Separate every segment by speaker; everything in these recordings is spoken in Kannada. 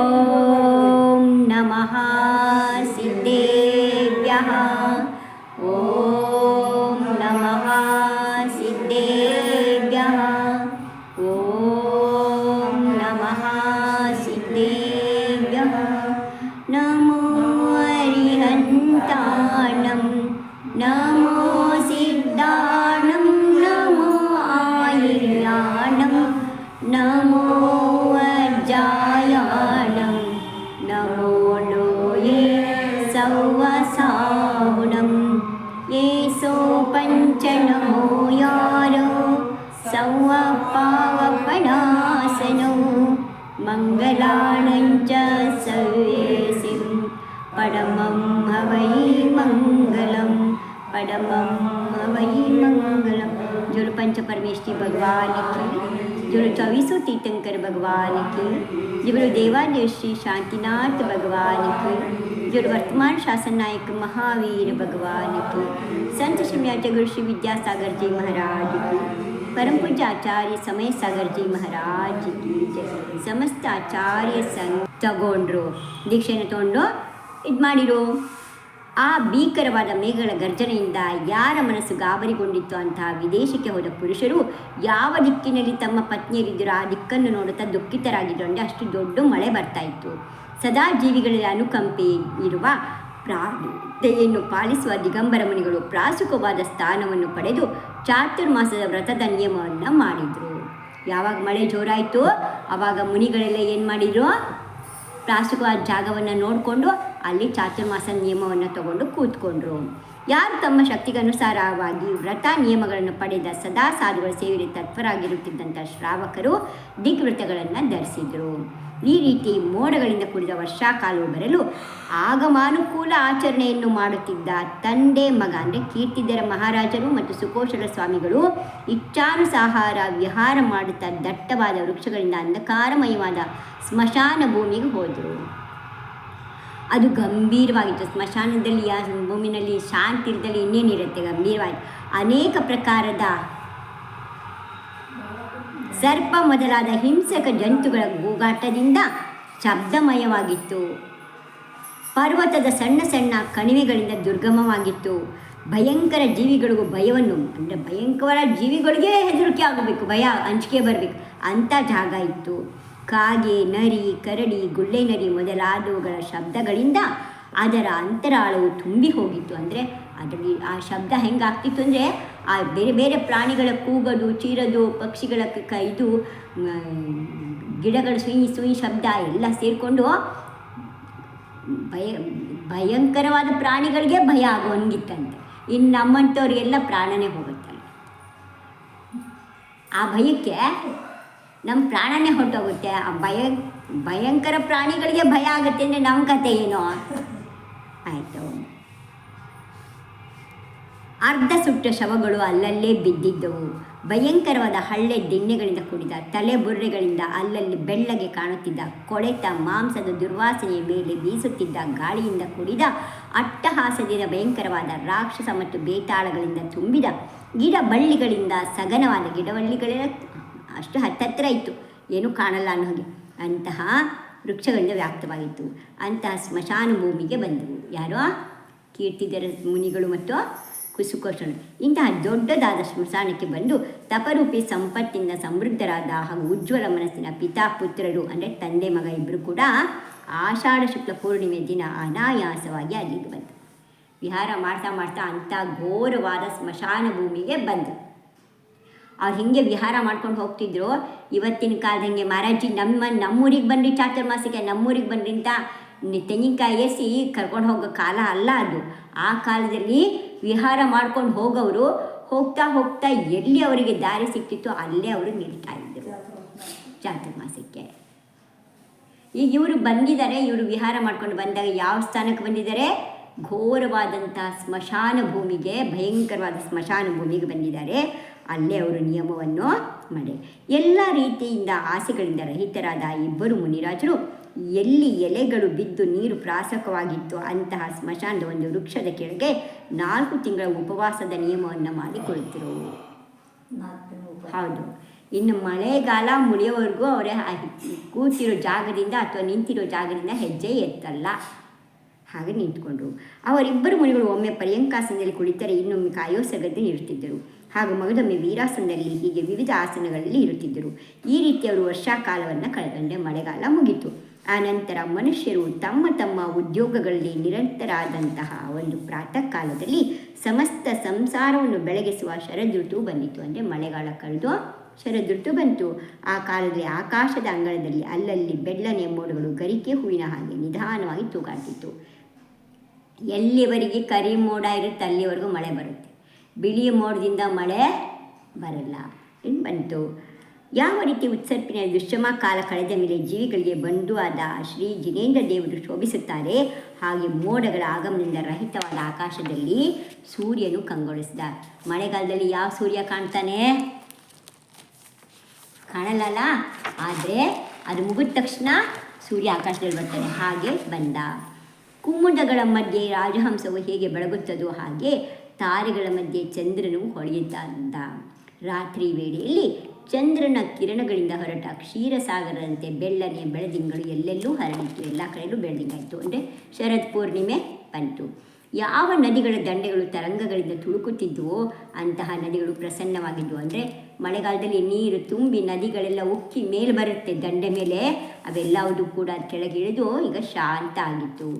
Speaker 1: ॐ नमः सिद्धेभ्यः પરમેશ્વર ભગવાન કી જેમનું ચોવીસો તીર્થંકર ભગવાન કી જેમનું દેવાદેવ શ્રી શાંતિનાથ ભગવાન કી જે વર્તમાન શાસન નાયક મહાવીર ભગવાન કી સંત શ્રી જગત વિદ્યાસાગરજી મહારાજ કી, પરમ પૂજ્ય આચાર્ય સમય સાગરજી મહારાજ કી જય. ಸಮಸ್ತ ಆಚಾರ್ಯ ಸಂಘ ತಗೊಂಡ್ರು ದೀಕ್ಷೆನ ತಗೊಂಡು ಇದು ಮಾಡಿರೋ ಆ ಭೀಕರವಾದ ಮೇಘಗಳ ಗರ್ಜನೆಯಿಂದ ಯಾರ ಮನಸ್ಸು ಗಾಬರಿಗೊಂಡಿತ್ತು ಅಂತಹ ವಿದೇಶಕ್ಕೆ ಹೋದ ಪುರುಷರು ಯಾವ ದಿಕ್ಕಿನಲ್ಲಿ ತಮ್ಮ ಪತ್ನಿಯರಿದ್ದರೂ ಆ ದಿಕ್ಕನ್ನು ನೋಡುತ್ತಾ ದುಃಖಿತರಾಗಿದ್ದರು ಅಂದರೆ ಅಷ್ಟು ದೊಡ್ಡ ಮಳೆ ಬರ್ತಾ ಇತ್ತು. ಸದಾ ಜೀವಿಗಳಲ್ಲಿ ಅನುಕಂಪೆ ಇರುವ ಪ್ರಾಣತೆಯನ್ನು ಪಾಲಿಸುವ ದಿಗಂಬರ ಮುನಿಗಳು ಪ್ರಾಸುಕವಾದ ಸ್ಥಾನವನ್ನು ಪಡೆದು ಚಾತುರ್ಮಾಸದ ವ್ರತದ ನಿಯಮವನ್ನು ಮಾಡಿದರು. ಯಾವಾಗ ಮಳೆ ಜೋರಾಯಿತು ಆವಾಗ ಮುನಿಗಳೆಲ್ಲ ಏನು ಮಾಡಿದರು? ಪ್ರಾಸುಕವಾದ ಜಾಗವನ್ನು ನೋಡಿಕೊಂಡು ಅಲ್ಲಿ ಚಾತುರ್ಮಾಸ ನಿಯಮವನ್ನು ತಗೊಂಡು ಕೂತ್ಕೊಂಡ್ರು. ಯಾರು ತಮ್ಮ ಶಕ್ತಿಗನುಸಾರವಾಗಿ ವ್ರತ ನಿಯಮಗಳನ್ನು ಪಡೆದ ಸದಾ ಸಾಧುಗಳ ಸೇವೆಯಲ್ಲಿ ತತ್ಪರಾಗಿರುತ್ತಿದ್ದಂಥ ಶ್ರಾವಕರು ದಿಗ್ವೃತಗಳನ್ನು ಧರಿಸಿದರು. ಈ ರೀತಿ ಮೋಡಗಳಿಂದ ಕೂಡಿದ ವರ್ಷಾಕಾಲವು ಬರಲು ಆಗಮಾನುಕೂಲ ಆಚರಣೆಯನ್ನು ಮಾಡುತ್ತಿದ್ದ ತಂದೆ ಮಗ, ಅಂದರೆ ಕೀರ್ತಿದ್ದರ ಮಹಾರಾಜರು ಮತ್ತು ಸುಕೋಶಲ ಸ್ವಾಮಿಗಳು ಇಚ್ಛಾನುಸಾಹಾರ ವಿಹಾರ ಮಾಡುತ್ತಾ ದಟ್ಟವಾದ ವೃಕ್ಷಗಳಿಂದ ಅಂಧಕಾರಮಯವಾದ ಸ್ಮಶಾನ ಭೂಮಿಗೆ ಹೋದರು. ಅದು ಗಂಭೀರವಾಗಿತ್ತು. ಸ್ಮಶಾನದಲ್ಲಿ, ಆ ಭೂಮಿನಲ್ಲಿ ಶಾಂತಿ ಇರದಲ್ಲಿ ಇನ್ನೇನಿರುತ್ತೆ? ಗಂಭೀರವಾಗಿ. ಅನೇಕ ಪ್ರಕಾರದ ಸರ್ಪ ಮೊದಲಾದ ಹಿಂಸಕ ಜಂತುಗಳ ಗೂಗಾಟದಿಂದ ಶಬ್ದಮಯವಾಗಿತ್ತು. ಪರ್ವತದ ಸಣ್ಣ ಸಣ್ಣ ಕಣಿವೆಗಳಿಂದ ದುರ್ಗಮವಾಗಿತ್ತು. ಭಯಂಕರ ಜೀವಿಗಳಿಗೂ ಭಯವನ್ನು, ಅಂದರೆ ಭಯಂಕರ ಜೀವಿಗಳಿಗೆ ಹೆದರಿಕೆ ಆಗಬೇಕು, ಭಯ ಅಂಜಿಕೆ ಬರಬೇಕು. ಅಂಥ ಜಾಗ ಇತ್ತು. ಕಾಗೆ, ನರಿ, ಕರಡಿ, ಗುಳ್ಳೆ ನರಿ ಮೊದಲಾದವುಗಳ ಶಬ್ದಗಳಿಂದ ಅದರ ಅಂತರಾಳವು ತುಂಬಿ ಹೋಗಿತ್ತು. ಅಂದರೆ ಅದರಲ್ಲಿ ಆ ಶಬ್ದ ಹೆಂಗಾಗ್ತಿತ್ತು ಅಂದರೆ ಆ ಬೇರೆ ಬೇರೆ ಪ್ರಾಣಿಗಳ ಕೂಗೋದು ಚೀರೋದು ಪಕ್ಷಿಗಳ ಕೈದು ಇದು ಗಿಡಗಳ ಸುಯಿ ಸುಯಿ ಶಬ್ದ ಎಲ್ಲ ಸೇರಿಕೊಂಡು ಭಯ, ಭಯಂಕರವಾದ ಪ್ರಾಣಿಗಳಿಗೆ ಭಯ ಆಗೋಂಗಿತ್ತಂತೆ ಇನ್ನು ನಮ್ಮಂಥವ್ರಿಗೆಲ್ಲ ಪ್ರಾಣನೇ ಹೋಗುತ್ತಂತೆ ಆ ಭಯಕ್ಕೆ ನಮ್ಮ ಪ್ರಾಣನೇ ಹೊರಟೋಗುತ್ತೆ. ಆ ಭಯ, ಭಯಂಕರ ಪ್ರಾಣಿಗಳಿಗೆ ಭಯ ಆಗುತ್ತೆ ಅಂದರೆ ನಮ್ಮ ಕತೆ ಏನೋ? ಅರ್ಧ ಸುಟ್ಟ ಶವಗಳು ಅಲ್ಲಲ್ಲೇ ಬಿದ್ದಿದ್ದವು. ಭಯಂಕರವಾದ ಹಳ್ಳೆ ದಿಣ್ಣೆಗಳಿಂದ ಕೂಡಿದ ತಲೆ ಬುರ್ರೆಗಳಿಂದ ಅಲ್ಲಲ್ಲಿ ಬೆಳ್ಳಗೆ ಕಾಣುತ್ತಿದ್ದ ಕೊಳೆತ ಮಾಂಸದ ದುರ್ವಾಸನೆಯ ಮೇಲೆ ಬೀಸುತ್ತಿದ್ದ ಗಾಳಿಯಿಂದ ಕೂಡಿದ ಅಟ್ಟಹಾಸದಿಂದ ಭಯಂಕರವಾದ ರಾಕ್ಷಸ ಮತ್ತು ಬೇತಾಳಗಳಿಂದ ತುಂಬಿದ ಗಿಡ ಬಳ್ಳಿಗಳಿಂದ ಸಘನವಾದ ಗಿಡಬಳ್ಳಿಗಳೆಲ್ಲ ಅಷ್ಟು ಹತ್ತತ್ರ ಇತ್ತು. ಏನೂ ಕಾಣಲ್ಲ ಅನ್ನೋ ಹಾಗೆ. ಅಂತಹ ವೃಕ್ಷಗಳಿಂದ ವ್ಯಾಪ್ತವಾಗಿತ್ತು. ಅಂತಹ ಸ್ಮಶಾನ ಭೂಮಿಗೆ ಬಂದವು. ಯಾರೋ ಕೀರ್ತಿದರ ಮುನಿಗಳು ಮತ್ತು ಕುಸುಕೋಷಣರು ಇಂತಹ ದೊಡ್ಡದಾದ ಸ್ಮಶಾನಕ್ಕೆ ಬಂದು ತಪರೂಪಿ ಸಂಪತ್ತಿನ ಸಮೃದ್ಧರಾದ ಹಾಗೂ ಉಜ್ವಲ ಮನಸ್ಸಿನ ಪಿತಾ ಪುತ್ರರು ಅಂದರೆ ತಂದೆ ಮಗ ಇಬ್ಬರು ಕೂಡ ಆಷಾಢ ಶುಕ್ಲ ಪೂರ್ಣಿಮೆ ದಿನ ಅನಾಯಾಸವಾಗಿ ಅಲ್ಲಿಗೆ ಬಂತು ವಿಹಾರ ಮಾಡ್ತಾ ಮಾಡ್ತಾ ಅಂಥ ಘೋರವಾದ ಸ್ಮಶಾನ ಭೂಮಿಗೆ ಬಂದರು ಅವ್ರು ಹಿಂಗೆ ವಿಹಾರ ಮಾಡ್ಕೊಂಡು ಹೋಗ್ತಿದ್ರು. ಇವತ್ತಿನ ಕಾಲದಂಗೆ ಮಹಾರಾಜಿ ನಮ್ಮ ನಮ್ಮೂರಿಗೆ ಬನ್ನಿ ಚಾತುರ್ಮಾಸಿಗೆ, ನಮ್ಮೂರಿಗೆ ಬನ್ನಿ ಅಂತ ತೆಂಗಿನಕಾಯಿ ಎಸಿ ಕರ್ಕೊಂಡು ಹೋಗೋ ಕಾಲ ಅಲ್ಲ ಅದು. ಆ ಕಾಲದಲ್ಲಿ ವಿಹಾರ ಮಾಡ್ಕೊಂಡು ಹೋಗೋರು ಹೋಗ್ತಾ ಹೋಗ್ತಾ ಎಲ್ಲಿ ಅವರಿಗೆ ದಾರಿ ಸಿಕ್ತಿತ್ತು ಅಲ್ಲೇ ಅವರು ನಿಲ್ತಾ ಇದ್ದರು ಚಾತುರ್ಮಾಸಕ್ಕೆ ಈಗ ಇವರು ಬಂದಿದ್ದಾರೆ, ಇವರು ವಿಹಾರ ಮಾಡ್ಕೊಂಡು ಬಂದಾಗ ಯಾವ ಸ್ಥಾನಕ್ಕೆ ಬಂದಿದ್ದಾರೆ? ಘೋರವಾದಂಥ ಸ್ಮಶಾನ ಭೂಮಿಗೆ, ಭಯಂಕರವಾದ ಸ್ಮಶಾನ ಭೂಮಿಗೆ ಬಂದಿದ್ದಾರೆ. ಅಲ್ಲೇ ಅವರು ನಿಯಮವನ್ನು ಮಾಡಿ. ಎಲ್ಲ ರೀತಿಯಿಂದ ಆಸೆಗಳಿಂದ ರಹಿತರಾದ ಇಬ್ಬರು ಮುನಿರಾಜರು ಎಲ್ಲಿ ಎಲೆಗಳು ಬಿದ್ದು ನೀರು ಪ್ರಾಸಕವಾಗಿತ್ತು ಅಂತಹ ಸ್ಮಶಾನದ ಒಂದು ವೃಕ್ಷದ ಕೆಳಗೆ ನಾಲ್ಕು ತಿಂಗಳ ಉಪವಾಸದ ನಿಯಮವನ್ನು ಮಾಡಿಕೊಳ್ತಿರು. ಹೌದು. ಇನ್ನು ಮಳೆಗಾಲ ಮುಳಿಯೋವರೆಗೂ ಅವರೇ ಕೂತಿರೋ ಜಾಗದಿಂದ ಅಥವಾ ನಿಂತಿರೋ ಜಾಗದಿಂದ ಹೆಜ್ಜೆ ಎತ್ತಲ್ಲ. ಹಾಗೆ ನಿಂತ್ಕೊಂಡ್ರು. ಅವರಿಬ್ಬರು ಮುನಿಗಳು ಒಮ್ಮೆ ಪರ್ಯಂಕಾಸನದಲ್ಲಿ ಕುಳಿತರೆ ಇನ್ನೊಮ್ಮೆ ಕಾಯೋಸಗದ್ದು ಇರುತ್ತಿದ್ದರು ಹಾಗೂ ಮಗದೊಮ್ಮೆ ವೀರಾಸನದಲ್ಲಿ ಹೀಗೆ ವಿವಿಧ ಆಸನಗಳಲ್ಲಿ ಇರುತ್ತಿದ್ದರು. ಈ ರೀತಿ ಅವರು ವರ್ಷಾಕಾಲವನ್ನು ಕಳೆದಂಡೆ ಮಳೆಗಾಲ ಮುಗಿತು. ಆ ನಂತರ ಮನುಷ್ಯರು ತಮ್ಮ ತಮ್ಮ ಉದ್ಯೋಗಗಳಲ್ಲಿ ನಿರಂತರಾದಂತಹ ಒಂದು ಪ್ರಾತಃ ಕಾಲದಲ್ಲಿ ಸಮಸ್ತ ಸಂಸಾರವನ್ನು ಬೆಳಗಿಸುವ ಶರದ್ ಋತು ಬಂದಿತು ಅಂದರೆ ಮಳೆಗಾಲ ಕಳೆದು ಋತು ಬಂತು. ಆ ಕಾಲದಲ್ಲಿ ಆಕಾಶದ ಅಂಗಳದಲ್ಲಿ ಅಲ್ಲಲ್ಲಿ ಬೆಳ್ಳನೆ ಮೋಡಗಳು ಗರಿಕೆ ಹೂವಿನ ಹಾಗೆ ನಿಧಾನವಾಗಿ ತೂಗಾಡ್ತಿತ್ತು. ಎಲ್ಲಿವರೆಗೆ ಕರಿ ಮೋಡ ಇರುತ್ತೆ ಅಲ್ಲಿವರೆಗೂ ಮಳೆ ಬರುತ್ತೆ. ಬಿಳಿ ಮೋಡದಿಂದ ಮಳೆ ಬರಲ್ಲ. ಇನ್ನು ಬಂತು? ಯಾವ ರೀತಿ ಉತ್ಸರ್ಪಿನ ದುಶ್ಚಮ ಕಾಲ ಕಳೆದ ಮೇಲೆ ಜೀವಿಗಳಿಗೆ ಬಂಧು ಆದ ಶ್ರೀ ಜಿನೇಂದ್ರ ದೇವರು ಶೋಭಿಸುತ್ತಾರೆ, ಹಾಗೆ ಮೋಡಗಳ ಆಗಮನದಿಂದ ರಹಿತವಾದ ಆಕಾಶದಲ್ಲಿ ಸೂರ್ಯನು ಕಂಗೊಳಿಸಿದ. ಮಳೆಗಾಲದಲ್ಲಿ ಯಾವ ಸೂರ್ಯ ಕಾಣ್ತಾನೆ? ಕಾಣಲ್ಲಲ್ಲ? ಆದರೆ ಅದು ಮುಗಿದ ತಕ್ಷಣ ಸೂರ್ಯ ಆಕಾಶದಲ್ಲಿ ಬರ್ತಾನೆ ಹಾಗೆ ಬಂದ. ಕುಮ್ಮುಂಡಗಳ ಮಧ್ಯೆ ರಾಜಹಂಸವು ಹೇಗೆ ಬೆಳಗುತ್ತದೋ ಹಾಗೆ ತಾರೆಗಳ ಮಧ್ಯೆ ಚಂದ್ರನು ಹೊಳೆಯುತ್ತಂದ ರಾತ್ರಿ ವೇಳೆಯಲ್ಲಿ ಚಂದ್ರನ ಕಿರಣಗಳಿಂದ ಹೊರಟ ಕ್ಷೀರಸಾಗರದಂತೆ ಬೆಳ್ಳನೆ ಬೆಳದಿಂಗಳು ಎಲ್ಲೆಲ್ಲೂ ಹರಡಿತು. ಎಲ್ಲ ಕಡೆಯಲ್ಲೂ ಬೆಳದಿಂಗಾಯಿತು ಅಂದರೆ ಶರತ್ ಪೂರ್ಣಿಮೆ ಬಂತು. ಯಾವ ನದಿಗಳ ದಂಡೆಗಳು ತರಂಗಗಳಿಂದ ತುಳುಕುತ್ತಿದ್ದುವೋ ಅಂತಹ ನದಿಗಳು ಪ್ರಸನ್ನವಾಗಿದ್ದವು ಅಂದರೆ ಮಳೆಗಾಲದಲ್ಲಿ ನೀರು ತುಂಬಿ ನದಿಗಳೆಲ್ಲ ಉಕ್ಕಿ ಮೇಲೆ ಬರುತ್ತೆ. ದಂಡೆ ಮೇಲೆ ಅವೆಲ್ಲವುದು ಕೂಡ ಕೆಳಗಿಳಿದು ಈಗ ಶಾಂತ ಆಗಿತ್ತು.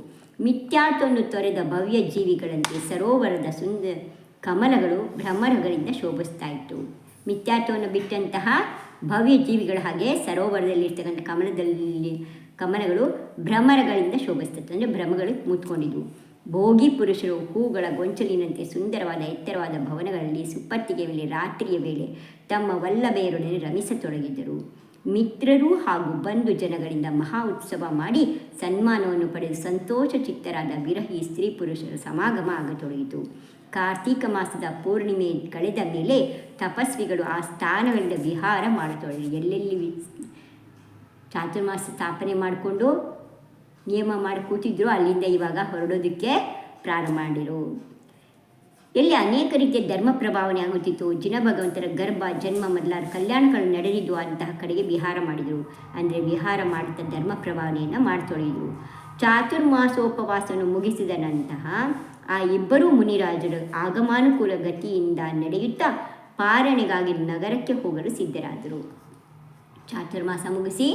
Speaker 1: ಮಿಥ್ಯಾತ್ವವನ್ನು ತೊರೆದ ಭವ್ಯ ಜೀವಿಗಳಂತೆ ಸರೋವರದ ಸುಂದರ ಕಮಲಗಳು ಭ್ರಮರಗಳಿಂದ ಶೋಭಿಸ್ತಾ ಇತ್ತು. ಮಿಥ್ಯಾತ್ವವನ್ನು ಬಿಟ್ಟಂತಹ ಭವ್ಯ ಜೀವಿಗಳ ಹಾಗೆ ಸರೋವರದಲ್ಲಿ ಇರ್ತಕ್ಕಂಥ ಕಮಲದಲ್ಲಿ ಕಮಲಗಳು ಭ್ರಮರಗಳಿಂದ ಶೋಭಿಸ್ತಿತ್ತು ಅಂದರೆ ಭ್ರಮಗಳು ಮುತ್ಕೊಂಡಿದ್ವು. ಭೋಗಿ ಪುರುಷರು ಹೂಗಳ ಗೊಂಚಲಿನಂತೆ ಸುಂದರವಾದ ಎತ್ತರವಾದ ಭವನಗಳಲ್ಲಿ ಸುಪ್ಪತ್ತಿಗೆ ವೇಳೆ ರಾತ್ರಿಯ ವೇಳೆ ತಮ್ಮ ವಲ್ಲಭೆಯರೊಡನೆ ರಮಿಸತೊಡಗಿದ್ದರು ಮಿತ್ರರು ಹಾಗೂ ಬಂಧು ಜನಗಳಿಂದ ಮಹಾ ಉತ್ಸವ ಮಾಡಿ ಸನ್ಮಾನವನ್ನು ಪಡೆದು ಸಂತೋಷ ಚಿತ್ತರಾದ ವಿರಹಿ ಸ್ತ್ರೀ ಪುರುಷರ ಸಮಾಗಮ ಆಗತೊಡಗಿತು. ಕಾರ್ತೀಕ ಮಾಸದ ಪೂರ್ಣಿಮೆ ಕಳೆದ ಮೇಲೆ ತಪಸ್ವಿಗಳು ಆ ಸ್ಥಾನಗಳಿಂದ ವಿಹಾರ ಮಾಡತೊಡಗಿ ಎಲ್ಲೆಲ್ಲಿ ಚಾತುರ್ಮಾಸ ಸ್ಥಾಪನೆ ಮಾಡಿಕೊಂಡು ನಿಯಮ ಮಾಡಿ ಕೂತಿದ್ರು, ಅಲ್ಲಿಂದ ಇವಾಗ ಹೊರಡೋದಕ್ಕೆ ಪ್ರಾರಂಭ ಮಾಡಿರು. ಎಲ್ಲಿ ಅನೇಕ ರೀತಿಯ ಧರ್ಮ ಪ್ರಭಾವನೆ ಆಗುತ್ತಿತ್ತು. ಜಿನ ಭಗವಂತರ ಗರ್ಭ, ಜನ್ಮ ಮೊದಲಾದ ಕಲ್ಯಾಣಗಳು ನಡೆದಿದ್ದು ಅಂತಹ ಕಡೆಗೆ ವಿಹಾರ ಮಾಡಿದರು. ಅಂದರೆ ವಿಹಾರ ಮಾಡುತ್ತಾ ಧರ್ಮ ಪ್ರಭಾವನೆಯನ್ನು ಮಾಡತೊಡಗಿದರು. ಚಾತುರ್ಮಾಸೋಪವಾಸವನ್ನು ಮುಗಿಸಿದ ನಂತರ ಆ ಇಬ್ಬರೂ ಮುನಿರಾಜರು ಆಗಮಾನುಕೂಲ ಗತಿಯಿಂದ ನಡೆಯುತ್ತಾ ಪಾರಣೆಗಾಗಿ ನಗರಕ್ಕೆ ಹೋಗಲು ಸಿದ್ಧರಾದರು. ಚಾತುರ್ಮಾಸ ಮುಗಿಸಿ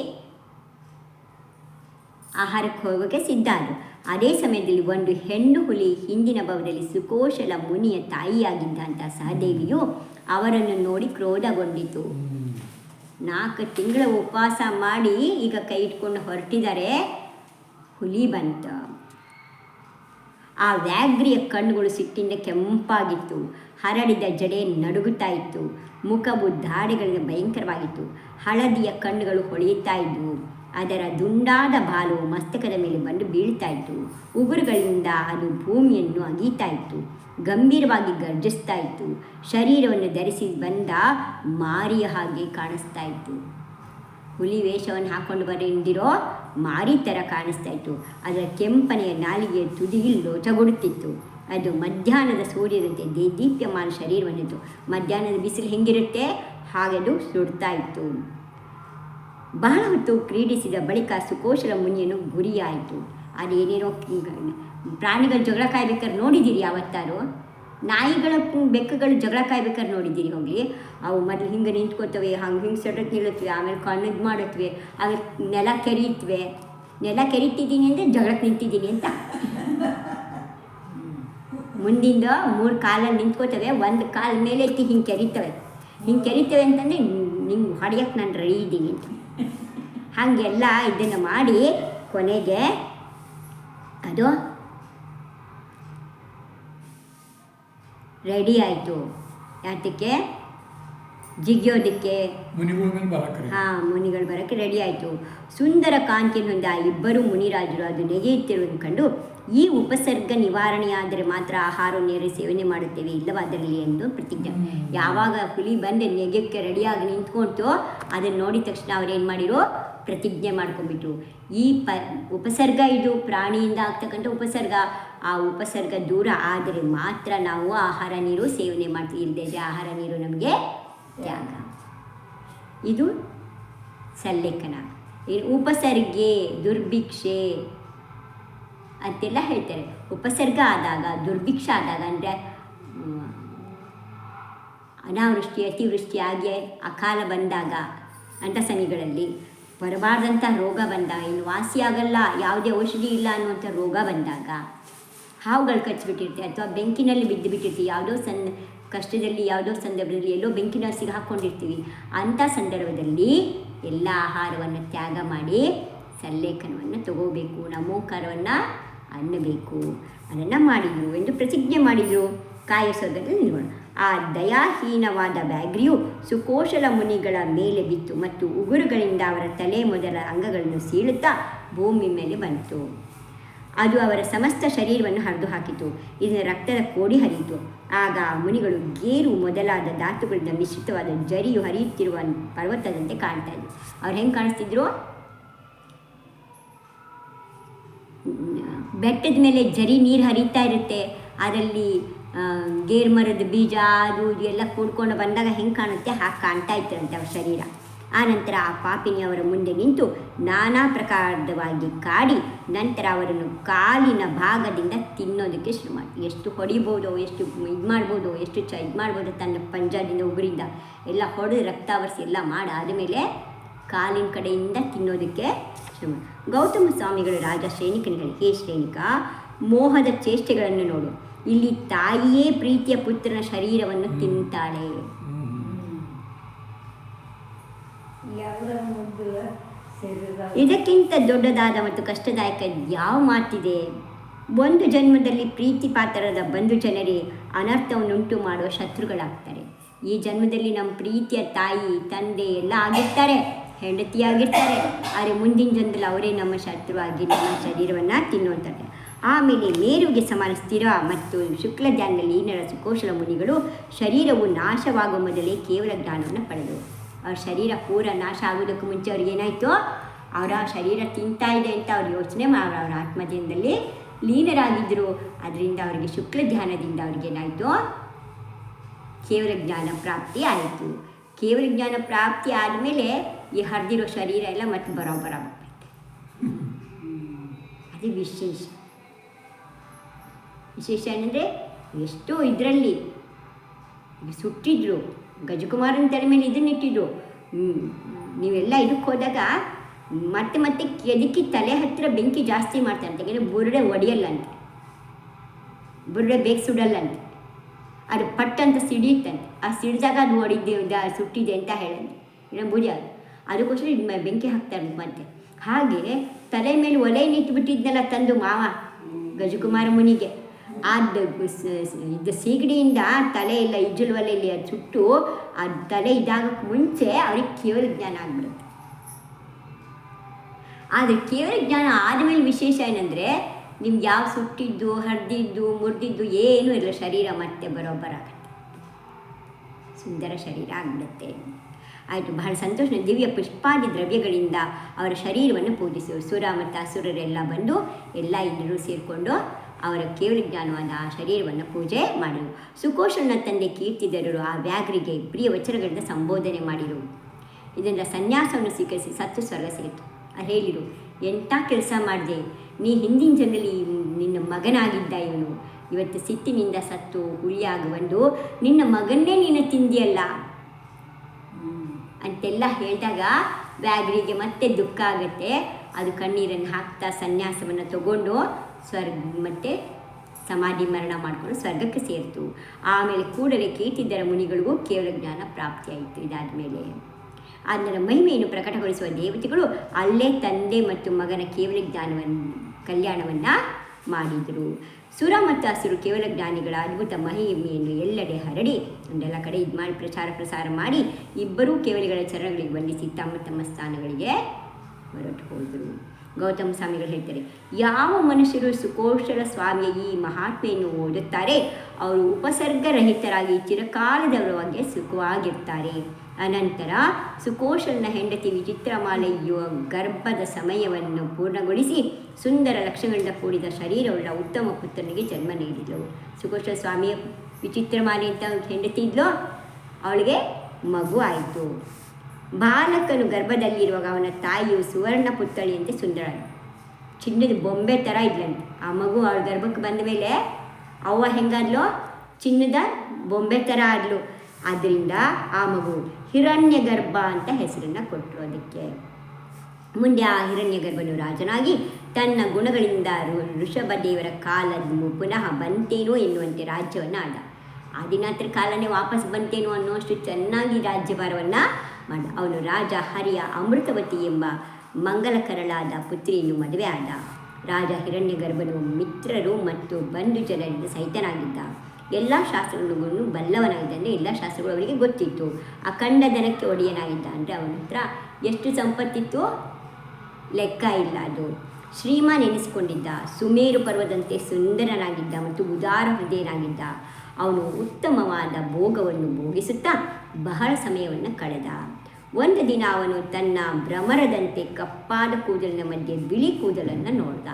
Speaker 1: ಆಹಾರಕ್ಕೆ ಹೋಗೋಕ್ಕೆ ಸಿದ್ಧ ಅದೇ ಸಮಯದಲ್ಲಿ ಒಂದು ಹೆಣ್ಣು ಹುಲಿ ಹಿಂದಿನ ಭವದಲ್ಲಿ ಸುಕೋಶಲ ಮುನಿಯ ತಾಯಿಯಾಗಿದ್ದಂಥ ಸಹದೇವಿಯು ಅವರನ್ನು ನೋಡಿ ಕ್ರೋಧಗೊಂಡಿತು. ನಾಲ್ಕು ತಿಂಗಳ ಉಪವಾಸ ಮಾಡಿ ಈಗ ಕೈ ಇಟ್ಕೊಂಡು ಹೊರಟಿದ್ದಾರೆ ಹುಲಿ ಬಂತ. ಆ ವ್ಯಾಘ್ರಿಯ ಕಣ್ಣುಗಳು ಸಿಟ್ಟಿಂದ ಕೆಂಪಾಗಿತ್ತು. ಹರಡಿದ ಜಡೆ ನಡುಗುತ್ತಾ ಇತ್ತು. ಮುಖವು ದಾಡೆಗಳಿಂದ ಭಯಂಕರವಾಗಿತ್ತು. ಹಳದಿಯ ಕಣ್ಣುಗಳು ಹೊಳೆಯುತ್ತಾ ಇದ್ವು. ಅದರ ದುಂಡಾದ ಬಾಲು ಮಸ್ತಕದ ಮೇಲೆ ಬಂದು ಬೀಳ್ತಾ ಇತ್ತು. ಉಗುರುಗಳಿಂದ ಅದು ಭೂಮಿಯನ್ನು ಅಗೀತಾ ಇತ್ತು. ಗಂಭೀರವಾಗಿ ಗರ್ಜಿಸ್ತಾ ಇತ್ತು. ಶರೀರವನ್ನು ಧರಿಸಿ ಬಂದ ಮಾರಿಯ ಹಾಗೆ ಕಾಣಿಸ್ತಾ ಇತ್ತು. ಹುಲಿ ವೇಷವನ್ನು ಹಾಕೊಂಡು ಬರೆಯಿಂದಿರೋ ಮಾರಿ ಥರ ಕಾಣಿಸ್ತಾ ಇತ್ತು. ಅದರ ಕೆಂಪನೆಯ ನಾಲಿಗೆಯ ತುದಿയിൽ ಲೋಚಗೊಡುತ್ತಿತ್ತು ಅದು ಮಧ್ಯಾಹ್ನದ ಸೂರ್ಯದಂತೆ ದೇ ದೀಪ್ಯಮಾನ ಶರೀರವನ್ನಿತ್ತು. ಮಧ್ಯಾಹ್ನದ ಬಿಸಿಲು ಹೆಂಗಿರುತ್ತೆ? ಹಾಗೆ ಅದು ಸುಡ್ತಾ ಇತ್ತು. ಬಹಳ ಹೊತ್ತು ಕ್ರೀಡಿಸಿದ ಬಳಿಕ ಸುಕೋಶಲ ಮುನಿಯನ್ನು ಗುರಿಯಾಯಿತು. ಅದೇನೇನೋ ಪ್ರಾಣಿಗಳ ಜಗಳ ಕಾಯ್ಬೇಕಾದ್ರೆ ನೋಡಿದ್ದೀರಿ ಯಾವತ್ತಾರು? ನಾಯಿಗಳ ಬೆಕ್ಕಗಳು ಜಗಳ ಕಾಯ್ಬೇಕಾದ್ರೆ ನೋಡಿದ್ದೀರಿ ಹೋಗಲಿ. ಅವು ಮೊದಲು ಹಿಂಗೆ ನಿಂತ್ಕೋತವೆ ಹಂಗೆ ಹಿಂಗೆ ಸೆಟಕ್ಕೆ ನಿಲ್ಲುತ್ತವೆ ಆಮೇಲೆ ಕಣ್ಣಿದ್ ಮಾಡತ್ವೆ, ಆಮೇಲೆ ನೆಲ ಕೆರೀತ್ವೆ. ನೆಲ ಕೆರಿತಿದ್ದೀನಿ ಅಂದರೆ ಜಗಳಕ್ಕೆ ನಿಂತಿದ್ದೀನಿ ಅಂತ. ಮುಂದಿಂದ ಮೂರು ಕಾಲಲ್ಲಿ ನಿಂತ್ಕೋತವೆ ಒಂದು ಕಾಲ ಮೇಲೆ ಎತ್ತಿ ಹಿಂಗೆ ಕೆರಿತವೆ. ಹಿಂಗೆ ಕೆರಿತವೆ ಅಂತಂದರೆ ನಿಂಗೆ ಹೊಡೆಯೋಕ್ಕೆ ನಾನು ರೆಡಿ ಇದ್ದೀನಿ ಅಂತ. ಹಾಗೆಲ್ಲ ಇದನ್ನು ಮಾಡಿ ಕೊನೆಗೆ ಅದು ರೆಡಿ ಆಯಿತು. ಯಾತಕ್ಕೆ? ಜಿಗಿಯೋದಕ್ಕೆ. ಹಾಂ ಮುನಿಗಳು ಬರೋಕ್ಕೆ ರೆಡಿ ಆಯಿತು. ಸುಂದರ ಕಾಂತಿಯನ್ನು ಹೊಂದ ಆ ಇಬ್ಬರು ಮುನಿರಾಜರು ಅದು ನೆಗೆಯುತ್ತಿರುವುದನ್ನು ಕಂಡು ಈ ಉಪಸರ್ಗ ನಿವಾರಣೆಯಾದರೆ ಮಾತ್ರ ಆಹಾರ ನೇರ ಸೇವನೆ ಮಾಡುತ್ತೇವೆ ಇಲ್ಲವಾದರಲ್ಲಿ ಎಂದು ಪ್ರತಿಜ್ಞೆ. ಯಾವಾಗ ಹುಲಿ ಬಂದು ನೆಗೆಕ್ಕೆ ರೆಡಿಯಾಗಿ ನಿಂತ್ಕೊಳ್ತೋ ಅದನ್ನು ನೋಡಿದ ತಕ್ಷಣ ಅವ್ರೇನು ಮಾಡಿರೋ? ಪ್ರತಿಜ್ಞೆ ಮಾಡ್ಕೊಂಡ್ಬಿಟ್ರು. ಈ ಪ ಉಪಸರ್ಗ ಇದು ಪ್ರಾಣಿಯಿಂದ ಆಗ್ತಕ್ಕಂಥ ಉಪಸರ್ಗ. ಆ ಉಪಸರ್ಗ ದೂರ ಆದರೆ ಮಾತ್ರ ನಾವು ಆಹಾರ ನೀರು ಸೇವನೆ ಮಾಡ್ತೀವಿ. ಆಹಾರ ನೀರು ನಮಗೆ ತ್ಯಾಗ. ಇದು ಸಲ್ಲೇಖನ. ಉಪಸರ್ಗೆ, ದುರ್ಭಿಕ್ಷೆ ಅಂತೆಲ್ಲ ಹೇಳ್ತಾರೆ. ಉಪಸರ್ಗ ಆದಾಗ, ದುರ್ಭಿಕ್ಷ ಆದಾಗ ಅಂದರೆ ಅನಾವೃಷ್ಟಿ, ಅತಿವೃಷ್ಟಿ ಆಗಿ ಅಕಾಲ ಬಂದಾಗ ಅಂಥ ಸಮಯಗಳಲ್ಲಿ ಬರಬಾರ್ದಂಥ ರೋಗ ಬಂದಾಗ, ಇನ್ನು ವಾಸಿಯಾಗಲ್ಲ, ಯಾವುದೇ ಔಷಧಿ ಇಲ್ಲ ಅನ್ನುವಂಥ ರೋಗ ಬಂದಾಗ ಹಾವುಗಳು ಕಚ್ಚಿಬಿಟ್ಟಿರ್ತೀವಿ ಅಥವಾ ಬೆಂಕಿನಲ್ಲಿ ಬಿದ್ದು ಬಿಟ್ಟಿರ್ತೀವಿ ಯಾವುದೋ ಸನ್, ಕಷ್ಟದಲ್ಲಿ ಯಾವುದೋ ಸಂದರ್ಭದಲ್ಲಿ ಎಲ್ಲೋ ಬೆಂಕಿನಲ್ಲಿ ಹಾಕ್ಕೊಂಡಿರ್ತೀವಿ. ಅಂಥ ಸಂದರ್ಭದಲ್ಲಿ ಎಲ್ಲ ಆಹಾರವನ್ನು ತ್ಯಾಗ ಮಾಡಿ ಸಲ್ಲೇಖನವನ್ನು ತಗೋಬೇಕು. ನಮೋಕಾರವನ್ನು ಅನ್ನಬೇಕು. ಅದನ್ನು ಮಾಡಿದರು ಎಂದು ಪ್ರತಿಜ್ಞೆ ಮಾಡಿದರು. ಕಾಯಸೋದರಲ್ಲಿ ನೋಡೋಣ. ಆ ದಯಾಹೀನವಾದ ಬ್ಯಾಗ್ರಿಯು ಸುಕೋಶಲ ಮುನಿಗಳ ಮೇಲೆ ಬಿತ್ತು ಮತ್ತು ಉಗುರುಗಳಿಂದ ಅವರ ತಲೆ ಮೊದಲ ಅಂಗಗಳನ್ನು ಸೀಳುತ್ತಾ ಭೂಮಿ ಮೇಲೆ ಬಂತು. ಅದು ಅವರ ಸಮಸ್ತ ಶರೀರವನ್ನು ಹರಿದು ಹಾಕಿತು ಇದನ್ನು ರಕ್ತದ ಕೋಡಿ ಹರಿಯಿತು. ಆಗ ಮುನಿಗಳು ಗೇರು ಮೊದಲಾದ ಧಾತುಗಳಿಂದ ಮಿಶ್ರಿತವಾದ ಜರಿಯು ಹರಿಯುತ್ತಿರುವ ಪರ್ವತದಂತೆ ಕಾಣ್ತಾ ಇದೆ. ಅವ್ರು ಹೆಂಗೆ ಕಾಣಿಸ್ತಿದ್ರು? ಬೆಟ್ಟದ ಮೇಲೆ ಜರಿ ನೀರು ಹರಿತಾ ಇರುತ್ತೆ. ಅದರಲ್ಲಿ ಗೇರ್ ಮರದ ಬೀಜ, ಅದು ಎಲ್ಲ ಕೂಡ್ಕೊಂಡು ಬಂದಾಗ ಹೆಂಗೆ ಕಾಣುತ್ತೆ? ಹಾಗೆ ಕಾಣ್ತಾ ಇತ್ತಂತೆ ಅವ್ರ ಶರೀರ. ಆನಂತರ ಆ ಪಾಪಿನಿ ಅವರ ಮುಂದೆ ನಿಂತು ನಾನಾ ಪ್ರಕಾರದವಾಗಿ ಕಾಡಿ, ನಂತರ ಅವರನ್ನು ಕಾಲಿನ ಭಾಗದಿಂದ ತಿನ್ನೋದಕ್ಕೆ ಶುರು ಮಾಡಿ ಎಷ್ಟು ಹೊಡಿಬೋದು, ಎಷ್ಟು ಇದು ಮಾಡ್ಬೋದು, ಎಷ್ಟು ಚ ಇದು ಮಾಡ್ಬೋದು ತನ್ನ ಪಂಜಾದಿಂದ ಉಗುರಿಂದ. ಎಲ್ಲ ಹೊಡೆದು ರಕ್ತ ಆವರಿಸಿ ಎಲ್ಲ ಮಾಡಾದಮೇಲೆ ಕಾಲಿನ ಕಡೆಯಿಂದ ತಿನ್ನೋದಕ್ಕೆ ಶುರು ಮಾಡಿ ಗೌತಮ ಸ್ವಾಮಿಗಳು ರಾಜ ಶ್ರೇಣಿಕನಿಗಳು ಹೇ ಶ್ರೇಣಿಕ ಮೋಹದ ಚೇಷ್ಟೆಗಳನ್ನು ನೋಡು. ಇಲ್ಲಿ ತಾಯಿಯೇ ಪ್ರೀತಿಯ ಪುತ್ರನ ಶರೀರವನ್ನು ತಿಂತಾಳೆ. ಇದಕ್ಕಿಂತ ದೊಡ್ಡದಾದ ಮತ್ತು ಕಷ್ಟದಾಯಕ ಯಾವ ಮಾತಿದೆ? ಒಂದು ಜನ್ಮದಲ್ಲಿ ಪ್ರೀತಿ ಪಾತ್ರರಾದ ಬಂಧು ಜನರೇ ಅನರ್ಥವನ್ನುಂಟು ಮಾಡುವ ಶತ್ರುಗಳಾಗ್ತಾರೆ. ಈ ಜನ್ಮದಲ್ಲಿ ನಮ್ಮ ಪ್ರೀತಿಯ ತಾಯಿ, ತಂದೆ ಎಲ್ಲ ಆಗಿರ್ತಾರೆ, ಹೆಂಡತಿಯಾಗಿರ್ತಾರೆ. ಆದರೆ ಮುಂದಿನ ಜನ್ಮದಲ್ಲಿ ಅವರೇ ನಮ್ಮ ಶತ್ರು ಆಗಿ ನಮ್ಮ ಶರೀರವನ್ನು ತಿನ್ನುವಂತಾರೆ ಆಮೇಲೆ ಮೇರುಗೆ ಸಮಾನ ಸ್ಥಿರ ಮತ್ತು ಶುಕ್ಲ ಧ್ಯಾನದಲ್ಲಿ ನರಸು ಕೋಶಲ ಮುನಿಗಳು ಶರೀರವು ನಾಶವಾಗುವ ಮೊದಲೇ ಕೇವಲ ಜ್ಞಾನವನ್ನು ಪಡೆದರು ಅವ್ರ ಶರೀರ ಪೂರ ನಾಶ ಆಗೋದಕ್ಕೂ ಮುಂಚೆ ಅವ್ರಿಗೆ ಏನಾಯಿತು? ಅವರ ಶರೀರ ತಿಂತಾ ಇದೆ ಅಂತ ಅವ್ರು ಯೋಚನೆ ಮಾಡ ಅವರ ಆತ್ಮಜನದಲ್ಲಿ ಲೀನರಾಗಿದ್ದರು ಅದರಿಂದ ಅವರಿಗೆ ಶುಕ್ಲ ಧ್ಯಾನದಿಂದ ಅವ್ರಿಗೇನಾಯಿತು ಕೇವಲ ಜ್ಞಾನ ಪ್ರಾಪ್ತಿ ಆಯಿತು. ಕೇವಲ ಜ್ಞಾನ ಪ್ರಾಪ್ತಿ ಆದಮೇಲೆ ಈ ಹರಿದಿರೋ ಶರೀರ ಎಲ್ಲ ಮತ್ತೆ ಬರೋ ಆಗ್ಬಿಡುತ್ತೆ. ಅದು ವಿಶೇಷ. ವಿಶೇಷ ಏನಂದರೆ ಎಷ್ಟೋ ಇದರಲ್ಲಿ ಸುಟ್ಟಿದ್ರು. ಗಜಕುಮಾರನ ತಲೆ ಮೇಲೆ ಇದನ್ನ ಇಟ್ಟಿದ್ರು ಹ್ಮ್. ನೀವೆಲ್ಲ ಇದಕ್ಕೆ ಹೋದಾಗ ಮತ್ತೆ ಮತ್ತೆ ಕೆದಕಿ ತಲೆ ಹತ್ತಿರ ಬೆಂಕಿ ಜಾಸ್ತಿ ಮಾಡ್ತಾರೆ ಅಂತ ಯಾಕಂದರೆ ಬುರುಡೆ ಒಡೆಯಲ್ಲ ಅಂತ. ಬುರುಡೆ ಬೇಗ ಸುಡಲ್ಲಂತೆ ಅದು ಪಟ್ಟಂತ ಸಿಡಿಯುತ್ತಂತೆ ಆ ಸಿಡಿದಾಗ ಅದು ಒಡಿದ್ದೆ ಸುಟ್ಟಿದೆ ಅಂತ ಹೇಳಂತೆ ಏನೋ ಬುಡಿ ಅದು. ಅದಕ್ಕೋಸ್ಕರ ಬೆಂಕಿ ಹಾಕ್ತಾರೆ ಮತ್ತೆ ಹಾಗೆ ತಲೆ ಮೇಲೆ ಒಲೆ ನಿಂತುಬಿಟ್ಟಿದ್ನಲ್ಲ ತಂದು ಮಾವ ಗಜಕುಮಾರ ಮುನಿಗೆ. ಸ- ಇದು ಸೀಗಡಿಯಿಂದ ತಲೆ ಇಲ್ಲ ಇಜ್ಜಲ್ ಒಲೆಯಲ್ಲಿ ಅದು ಸುಟ್ಟು, ಆ ತಲೆ ಇದಾಗಕ್ಕೆ ಮುಂಚೆ ಅವ್ರಿಗೆ ಕೇವಲ ಜ್ಞಾನ ಆಗ್ಬಿಡುತ್ತೆ. ಆದರೆ ಕೇವಲ ಜ್ಞಾನ ಆದಮೇಲೆ ವಿಶೇಷ ಏನಂದರೆ, ನಿಮ್ಗೆ ಯಾವ ಸುಟ್ಟಿದ್ದು, ಹರಿದಿದ್ದು, ಮುರಿದಿದ್ದು ಏನೂ ಇಲ್ಲ, ಶರೀರ ಮತ್ತೆ ಬರೋಬ್ಬರ ಆಗುತ್ತೆ. ಸುಂದರ ಶರೀರ ಆಗ್ಬಿಡುತ್ತೆ. ಆಯಿತು, ಬಹಳ ಸಂತೋಷ. ದಿವ್ಯ ಪುಷ್ಪಾದಿ ದ್ರವ್ಯಗಳಿಂದ ಅವರ ಶರೀರವನ್ನು ಪೂಜಿಸುವರು. ಸುರ ಮತ್ತು ಅಸುರರೆಲ್ಲ ಬಂದು ಎಲ್ಲ ಎಲ್ಲರೂ ಸೇರಿಕೊಂಡು ಅವರ ಕೇವಲ ಜ್ಞಾನವಾದ ಆ ಶರೀರವನ್ನು ಪೂಜೆ ಮಾಡಿದರು ಸುಕೋಶನ ತಂದೆ ಕೀರ್ತಿದರರು ಆ ವ್ಯಾಘ್ರಿಗೆ ಪ್ರಿಯ ವಚನಗಳಿಂದ ಸಂಬೋಧನೆ ಮಾಡಿರು. ಇದರಿಂದ ಸನ್ಯಾಸವನ್ನು ಸ್ವೀಕರಿಸಿ ಸತ್ತು ಸ್ವರ್ಗ ಸೇರಿತು ಹೇಳಿರು, ಎಂಥ ಕೆಲಸ ಮಾಡಿದೆ? ನೀ ಹಿಂದಿನ ಜನರಲ್ಲಿ ನಿನ್ನ ಮಗನಾಗಿದ್ದ ಇವನು ಇವತ್ತು ಸಿಟ್ಟಿನಿಂದ ಸತ್ತು ಹುಳಿಯಾಗಿ ಬಂದು ನಿನ್ನ ಮಗನ್ನೇ ನೀನು ತಿಂದಿಯಲ್ಲ? ಅಂತೆಲ್ಲ ಹೇಳಿದಾಗ ವ್ಯಾಘ್ರಿಗೆ ಮತ್ತೆ ದುಃಖ ಆಗುತ್ತೆ. ಅದು ಕಣ್ಣೀರನ್ನು ಹಾಕ್ತಾ ಸನ್ಯಾಸವನ್ನು ತಗೊಂಡು ಸ್ವರ್ಗ ಮತ್ತೆ ಸಮಾಧಿ ಮರಣ ಮಾಡಿಕೊಂಡು ಸ್ವರ್ಗಕ್ಕೆ ಸೇರ್ತು. ಆಮೇಲೆ ಕೂಡಲೇ ಕೀರ್ತಿದ್ದರ ಮುನಿಗಳಿಗೂ ಕೇವಲ ಜ್ಞಾನ ಪ್ರಾಪ್ತಿಯಾಯಿತು ಇದಾದ ಮೇಲೆ. ಅದರ ಮಹಿಮೆಯನ್ನು ಪ್ರಕಟಗೊಳಿಸುವ ದೇವತೆಗಳು ಅಲ್ಲೇ ತಂದೆ ಮತ್ತು ಮಗನ ಕೇವಲ ಜ್ಞಾನವನ್ನು ಕಲ್ಯಾಣವನ್ನು ಮಾಡಿದರು. ಸುರ ಮತ್ತು ಹಸಿರು ಕೇವಲ ಜ್ಞಾನಿಗಳ ಅದ್ಭುತ ಮಹಿಮೆಯನ್ನು ಎಲ್ಲೆಡೆ ಹರಡಿ, ಒಂದೆಲ್ಲ ಕಡೆ ಇದು ಮಾಡಿ ಪ್ರಚಾರ ಪ್ರಸಾರ ಮಾಡಿ ಇಬ್ಬರೂ ಕೇವಲಿಗಳ ಚರಣಗಳಿಗೆ ವಂದಿಸಿ ತಮ್ಮ ತಮ್ಮ ಸ್ಥಾನಗಳಿಗೆ ಹೊರಟು ಹೋದರು. ಗೌತಮ ಸ್ವಾಮಿಗಳು ಹೇಳ್ತಾರೆ, ಯಾವ ಮನುಷ್ಯರು ಸುಕೋಶಲ ಸ್ವಾಮಿಯ ಈ ಮಹಾತ್ಮೆಯನ್ನು ಓದುತ್ತಾರೆ, ಅವರು ಉಪಸರ್ಗರಹಿತರಾಗಿ ಚಿರಕಾಲದವರವಾಗಿ ಸುಖವಾಗಿರ್ತಾರೆ. ಅನಂತರ ಸುಕೋಶಲನ ಹೆಂಡತಿ ವಿಚಿತ್ರಮಾಲೆಯು ಗರ್ಭದ ಸಮಯವನ್ನು ಪೂರ್ಣಗೊಳಿಸಿ ಸುಂದರ ಲಕ್ಷಣಗಳಿಂದ ಕೂಡಿದ ಶರೀರವುಳ್ಳ ಉತ್ತಮ ಪುತ್ರನಿಗೆ ಜನ್ಮ ನೀಡಿದಳು. ಸುಕೋಶಲ ಸ್ವಾಮಿಯ ವಿಚಿತ್ರಮಾಲೆ ಅಂತ ಹೆಂಡತಿ ಇದ್ಲು, ಅವಳಿಗೆ ಮಗು ಆಯಿತು. ಬಾಲಕನು ಗರ್ಭದಲ್ಲಿರುವಾಗ ಅವನ ತಾಯಿಯು ಸುವರ್ಣ ಪುತ್ಥಳಿಯಂತೆ ಸುಂದರಳು. ಚಿನ್ನದ ಬೊಂಬೆ ಥರ ಇದ್ಲಂತೆ. ಆ ಮಗು ಅವಳ ಗರ್ಭಕ್ಕೆ ಬಂದ ಮೇಲೆ, ಅವ್ವ ಹೆಂಗಾದ್ಲು? ಚಿನ್ನದ ಬೊಂಬೆ ಥರ ಆದ್ಲು. ಆದ್ದರಿಂದ ಆ ಮಗು ಹಿರಣ್ಯ ಗರ್ಭ ಅಂತ ಹೆಸರನ್ನು ಕೊಟ್ಟರು ಅದಕ್ಕೆ. ಮುಂದೆ ಆ ಹಿರಣ್ಯ ಗರ್ಭನು ರಾಜನಾಗಿ ತನ್ನ ಗುಣಗಳಿಂದ ಋಷಭ ದೇವರ ಕಾಲದ ಪುನಃ ಬಂತೇನೋ ಎನ್ನುವಂತೆ ರಾಜ್ಯವನ್ನು ಆದ. ಆದಿನಾಥರ ಕಾಲನೇ ವಾಪಸ್ ಬಂತೇನೋ ಅನ್ನುವಷ್ಟು ಚೆನ್ನಾಗಿ ರಾಜ್ಯಭಾರವನ್ನು ಅವನು ರಾಜ ಹರಿಯ ಅಮೃತವತಿ ಎಂಬ ಮಂಗಲಕರಳಾದ ಪುತ್ರಿಯನ್ನು ಮದುವೆ ಆದ. ರಾಜ ಹಿರಣ್ಯ ಗರ್ಭನು ಮಿತ್ರರು ಮತ್ತು ಬಂಧು ಜನರಿಂದ ಸಹಿತನಾಗಿದ್ದ. ಎಲ್ಲ ಶಾಸ್ತ್ರಗಳನ್ನು ಬಲ್ಲವನಾಗಿದ್ದ ಅಂದರೆ ಎಲ್ಲ ಶಾಸ್ತ್ರಗಳು ಅವರಿಗೆ ಗೊತ್ತಿತ್ತು. ಅಖಂಡ ದನಕ್ಕೆ ಒಡೆಯನಾಗಿದ್ದ. ಅಂದರೆ ಅವನ ಹತ್ರ ಎಷ್ಟು ಸಂಪತ್ತಿತ್ತು ಲೆಕ್ಕ ಇಲ್ಲ ಅದು. ಶ್ರೀಮಾನ್ ಎನಿಸಿಕೊಂಡಿದ್ದ. ಸುಮೇರು ಪರ್ವದಂತೆ ಸುಂದರನಾಗಿದ್ದ ಮತ್ತು ಉದಾರ ಹೃದಯನಾಗಿದ್ದ. ಅವನು ಉತ್ತಮವಾದ ಭೋಗವನ್ನು ಭೋಗಿಸುತ್ತಾ ಬಹಳ ಸಮಯವನ್ನು ಕಳೆದ. ಒಂದು ದಿನ ಅವನು ತನ್ನ ಭ್ರಮರದಂತೆ ಕಪ್ಪಾದ ಕೂದಲಿನ ಮಧ್ಯೆ ಬಿಳಿ ಕೂದಲನ್ನು ನೋಡ್ದ.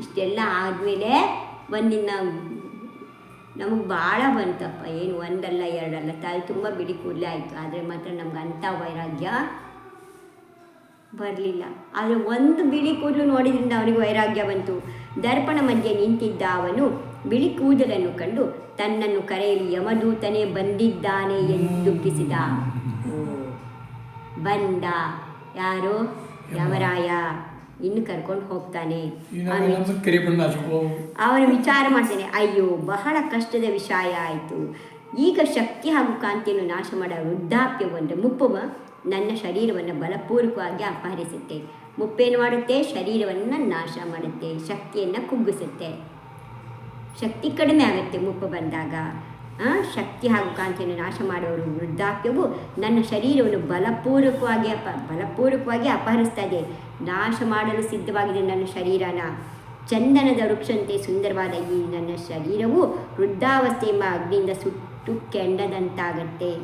Speaker 1: ಇಷ್ಟೆಲ್ಲ ಆದಮೇಲೆ ಒಂದಿನ ನಮಗೆ ಭಾಳ ಬಂತಪ್ಪ. ಏನು ಒಂದಲ್ಲ, ಎರಡಲ್ಲ ತಾಯಿ ತುಂಬ ಬಿಡಿ ಕೂದಲೇ ಆಯಿತು. ಆದರೆ ಮಾತ್ರ ನಮ್ಗೆ ಅಂಥ ವೈರಾಗ್ಯ ಬರಲಿಲ್ಲ. ಆದರೆ ಒಂದು ಬಿಳಿ ಕೂದಲು ನೋಡಿದ್ರಿಂದ ಅವನಿಗೆ ವೈರಾಗ್ಯ ಬಂತು. ದರ್ಪಣ ಮಧ್ಯೆ ನಿಂತಿದ್ದ ಅವನು ಬಿಳಿ ಕೂದಲನ್ನು ಕಂಡು ತನ್ನನ್ನು ಕರೆಯಲು ಯಮದೂತನೇ ಬಂದಿದ್ದಾನೆ ಎಂದು ದುಃಖಿಸಿದ ಬಂದ. ಯಾರು? ಯಮರಾಯ. ಇನ್ನು ಕರ್ಕೊಂಡು ಹೋಗ್ತಾನೆ. ಅವನು ವಿಚಾರ ಮಾಡ್ತಾನೆ. ಅಯ್ಯೋ ಬಹಳ ಕಷ್ಟದ ವಿಷಯ ಆಯಿತು. ಈಗ ಶಕ್ತಿ ಹಾಗೂ ಕಾಂತಿಯನ್ನು ನಾಶ ಮಾಡ ವೃದ್ಧಾಪ್ಯವನ್ನು ಮುಪ್ಪುವ ನನ್ನ ಶರೀರವನ್ನು ಬಲಪೂರ್ವಕವಾಗಿ ಅಪಹರಿಸುತ್ತೆ. ಮುಪ್ಪೇನು ಮಾಡುತ್ತೆ? ಶರೀರವನ್ನು ನಾಶ ಮಾಡುತ್ತೆ. ಶಕ್ತಿಯನ್ನು ಕುಗ್ಗಿಸುತ್ತೆ. ಶಕ್ತಿ ಕಡಿಮೆ ಆಗುತ್ತೆ ಮುಪ್ಪು ಬಂದಾಗ. ಶಕ್ತಿ ಹಾಗೂ ಕಾಂತಿಯನ್ನು ನಾಶ ಮಾಡುವವರು ವೃದ್ಧಾಪ್ಯವು ನನ್ನ ಶರೀರವನ್ನು ಬಲಪೂರ್ವಕವಾಗಿ ಅಪ, ಬಲಪೂರ್ವಕವಾಗಿ ಅಪಹರಿಸ್ತಾ ಇದೆ ನಾಶ ಮಾಡಲು ಸಿದ್ಧವಾಗಿದೆ ನನ್ನ ಶರೀರನ ಚಂದನದ ವೃಕ್ಷಂತೆ ಸುಂದರವಾದ ಈ ನನ್ನ ಶರೀರವು ವೃದ್ಧಾವಸ್ಥೆ ಎಂಬ ಅಗ್ನಿಯಿಂದ ಸುಟ್ಟು ಕೆಂಡದಂತಾಗತ್ತೆ.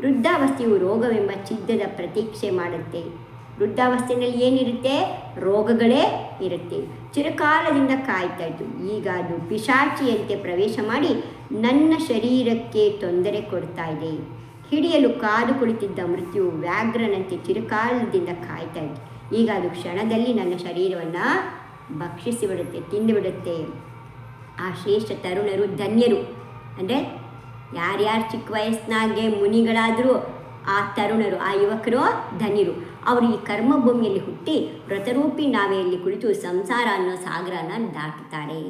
Speaker 1: ವೃದ್ಧಾವಸ್ಥೆಯು ರೋಗವೆಂಬ ಚಿದ್ದದ ಪ್ರತೀಕ್ಷೆ ಮಾಡುತ್ತೆ. ವೃದ್ಧಾವಸ್ಥೆಯಲ್ಲಿ ಏನಿರುತ್ತೆ? ರೋಗಗಳೇ ಇರುತ್ತೆ. ಚಿರಕಾಲದಿಂದ ಕಾಯ್ತಾ ಇತ್ತು ಈಗ ಅದು ಪಿಶಾಚಿಯಂತೆ ಪ್ರವೇಶ ಮಾಡಿ ನನ್ನ ಶರೀರಕ್ಕೆ ತೊಂದರೆ ಕೊಡ್ತಾ ಇದೆ. ಹಿಡಿಯಲು ಕಾದು ಕುಳಿತಿದ್ದ ಮೃತ್ಯು ವ್ಯಾಘ್ರನಂತೆ ಚಿರಕಾಲದಿಂದ ಕಾಯ್ತಾ ಇತ್ತು ಈಗ ಅದು ಕ್ಷಣದಲ್ಲಿ ನನ್ನ ಶರೀರವನ್ನು ಭಕ್ಷಿಸಿ ಬಿಡುತ್ತೆ ತಿಂದುಬಿಡುತ್ತೆ ಆ ಶ್ರೇಷ್ಠ ತರುಣರು, ಧನ್ಯರು. ಅಂದರೆ ಯಾರ್ಯಾರು ಚಿಕ್ಕ ವಯಸ್ಸಿನಾಗೆ ಮುನಿಗಳಾದರೂ ಆ ತರುಣರು, ಆ ಯುವಕರು, ಧನ್ಯರು. ಅವರು ಈ ಕರ್ಮಭೂಮಿಯಲ್ಲಿ ಹುಟ್ಟಿ ವ್ರತರೂಪಿ ನಾವೆಯಲ್ಲಿ ಕುಳಿತು ಸಂಸಾರ ಅನ್ನೋ ಸಾಗರನ ದಾಟುತ್ತಾರೆ.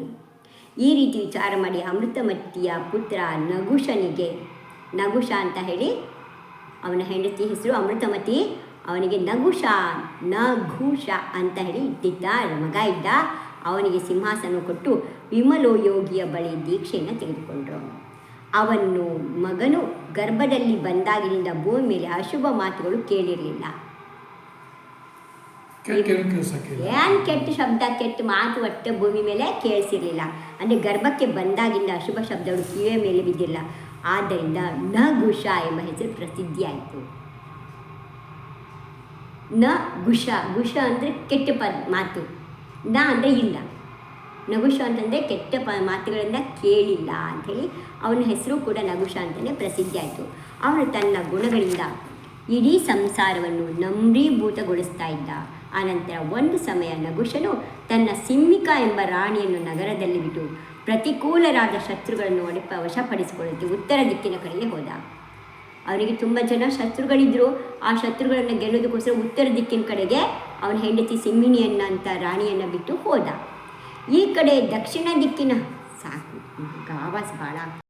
Speaker 1: ಈ ರೀತಿ ವಿಚಾರ ಮಾಡಿ ಅಮೃತಮತಿಯ ಪುತ್ರ ನಗುಶನಿಗೆ ನಗುಶ ಅಂತ ಹೇಳಿ ಅವನ ಹೆಂಡತಿ ಹೆಸರು ಅಮೃತಮತಿ, ಅವನಿಗೆ ನಗುಷ, ನಘೂಷ ಅಂತ ಹೇಳಿ ಇದ್ದಿದ್ದ ಮಗ ಇದ್ದ ಅವನಿಗೆ ಸಿಂಹಾಸನ ಕೊಟ್ಟು ವಿಮಲೋ ಯೋಗಿಯ ಬಳಿ ದೀಕ್ಷೆಯನ್ನು ತೆಗೆದುಕೊಂಡರು. ಅವನು ಮಗನು ಗರ್ಭದಲ್ಲಿ ಬಂದಾಗಿನಿಂದ ಭೂಮಿ ಮೇಲೆ ಅಶುಭ ಮಾತುಗಳು ಕೇಳಿರಲಿಲ್ಲ. ಏನು ಕೆಟ್ಟ ಶಬ್ದ, ಕೆಟ್ಟ ಮಾತು ಒಟ್ಟೆ ಭೂಮಿ ಮೇಲೆ ಕೇಳಿಸಿರ್ಲಿಲ್ಲ. ಅಂದರೆ ಗರ್ಭಕ್ಕೆ ಬಂದಾಗಿಂದ ಅಶುಭ ಶಬ್ದಗಳು ಕಿವಿಯ ಮೇಲೆ ಬಿದ್ದಿಲ್ಲ. ಆದ್ದರಿಂದ ನ ಘುಷ ಎಂಬ ಹೆಸರು ಪ್ರಸಿದ್ಧಿಯಾಯಿತು. ನ ಗುಷ ಗುಷ ಅಂದರೆ ಕೆಟ್ಟ ಪದ ಮಾತು. ನ ಅಂದರೆ ಇಲ್ಲ. ನಗುಷ ಅಂತಂದರೆ ಕೆಟ್ಟ ಪ ಮಾತುಗಳಿಂದ ಕೇಳಿಲ್ಲ ಅಂಥೇಳಿ ಅವನ ಹೆಸರು ಕೂಡ ನಗುಷ ಅಂತಲೇ ಪ್ರಸಿದ್ಧಿ ಆಯಿತು ಅವನು ತನ್ನ ಗುಣಗಳಿಂದ ಇಡೀ ಸಂಸಾರವನ್ನು ನಂಬ್ರೀಭೂತಗೊಳಿಸ್ತಾ ಇದ್ದ. ಆನಂತರ ಒಂದು ಸಮಯ ನಗುಶನು ತನ್ನ ಸಿಮ್ಮಿಕಾ ಎಂಬ ರಾಣಿಯನ್ನು ನಗರದಲ್ಲಿ ಬಿಟ್ಟು ಪ್ರತಿಕೂಲರಾದ ಶತ್ರುಗಳನ್ನು ಒಡಪ ವಶಪಡಿಸಿಕೊಳ್ಳುತ್ತೆ ಉತ್ತರ ದಿಕ್ಕಿನ ಕಡೆಗೆ ಹೋದ. ಅವರಿಗೆ ತುಂಬ ಜನ ಶತ್ರುಗಳಿದ್ದರು ಆ ಶತ್ರುಗಳನ್ನು ಗೆಲ್ಲೋದಕ್ಕೋಸ್ಕರ ಉತ್ತರ ದಿಕ್ಕಿನ ಕಡೆಗೆ ಅವನ ಹೆಂಡತಿ ಸಿಮ್ಮಿಣಿಯನ್ನ ಅಂತ ರಾಣಿಯನ್ನು ಬಿಟ್ಟು ಹೋದ. ಈ ಕಡೆ ದಕ್ಷಿಣ ದಿಕ್ಕಿನ ಸಾಕು ಗಾವಾಸ್ ಭಾಳ